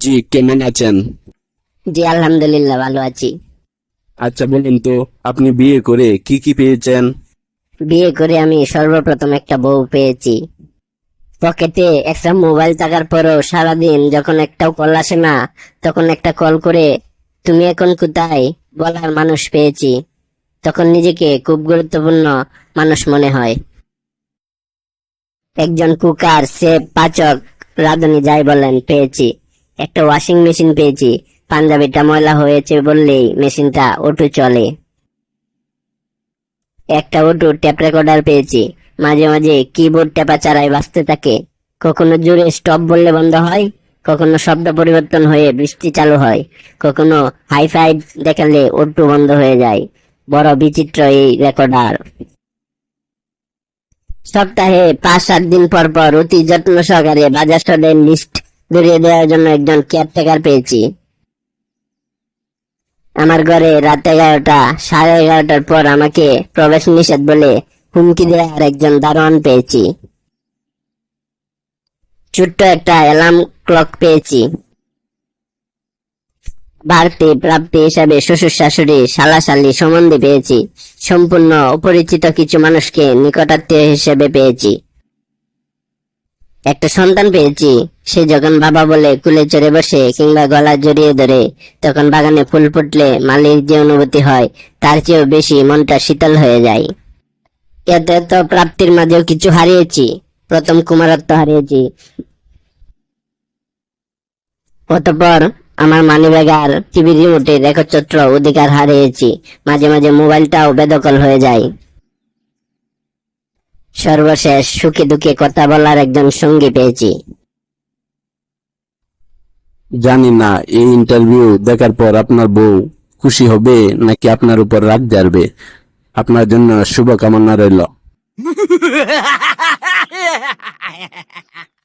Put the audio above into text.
জি কেমন আছেন? জি আলহামদুলিল্লাহ ভালো আছি। আচ্ছা বলুন তো আপনি বিয়ে করে কি কি পেয়েছেন? বিয়ে করে আমি সর্বপ্রথম একটা বউ পেয়েছি। পকেটে একটা মোবাইল থাকার পরও সারাদিন যখন একটাও কল আসে না তখন একটা কল করে তুমি এখন কোথায়? বলার মানুষ পেয়েছি। তখন নিজেকে খুব গুরুত্বপূর্ণ মানুষ মনে হয়। একজন কুকার সে পাচক রাঁধুনি যাই বলেন পেয়েছি। একটা ওয়াশিং মেশিন পেয়েছি। পাঞ্জাবিটা ময়লা হয়েছে বললেই মেশিনটা অটো চলে। একটা ওটু ট্যাপ রেকর্ডার পেয়েছি। মাঝে মাঝে কিবোর্ড টেপা চারায় বাঁচতে থাকে। কখনো জোরে স্টপ বললে বন্ধ হয়, কখনো শব্দ পরিবর্তন হয়ে বৃষ্টি চালু হয়, কখনো হাই ফাইভ দেখালে ওটু বন্ধ হয়ে যায়। বড় বিচিত্র এই রেকর্ডার সপ্তাহে পাঁচ সাত দিন পর পর অতি যত্ন সহকারে বাজার সদের লিস্ট ধরিয়ে দেওয়ার জন্য একজন কেয়ারটেকার পেয়েছি। আমার ঘরে রাত এগারোটা, সাড়ে এগারোটার পর আমাকে প্রবেশ নিষেধ বলে হুমকি দেওয়ার একজন দারোয়ান পেয়েছি। ছোট্ট একটা অ্যালার্ম ক্লক পেয়েছি। বাড়তি প্রাপ্তি হিসাবে শ্বশুর শাশুড়ি শালাশালি সম্বন্ধে পেয়েছি। সম্পূর্ণ অপরিচিত কিছু মানুষকে নিকটাত্মীয় হিসেবে পেয়েছি। একটা সন্তান পেয়েছি। সে যখন বাবা বলে কুলে চড়ে বসে কিংবা গলা জড়িয়ে ধরে, তখন বাগানে ফুল ফুটলে মালির যে অনুভূতি হয়, তার চেয়েও বেশি মনটা শীতল হয়ে যায়। এত এত প্রাপ্তির মাঝেও কিছু হারিয়েছি। প্রথম কুমারত্ব হারিয়েছি। অতপর আমার মানিব্যাগ টিভি রিমোটের একচ্ছত্র অধিকার হারিয়েছি। মাঝে মাঝে মোবাইলটাও বেদকল হয়ে যায়। সর্বশেষ সুখে দুঃখে কথা বলার একজন সঙ্গী পেয়েছি। জানি না এই ইন্টারভিউ দেখার পর আপনার বউ খুশি হবে নাকি আপনার উপর রাগ জারবে? আপনার জন্য শুভকামনা রইল।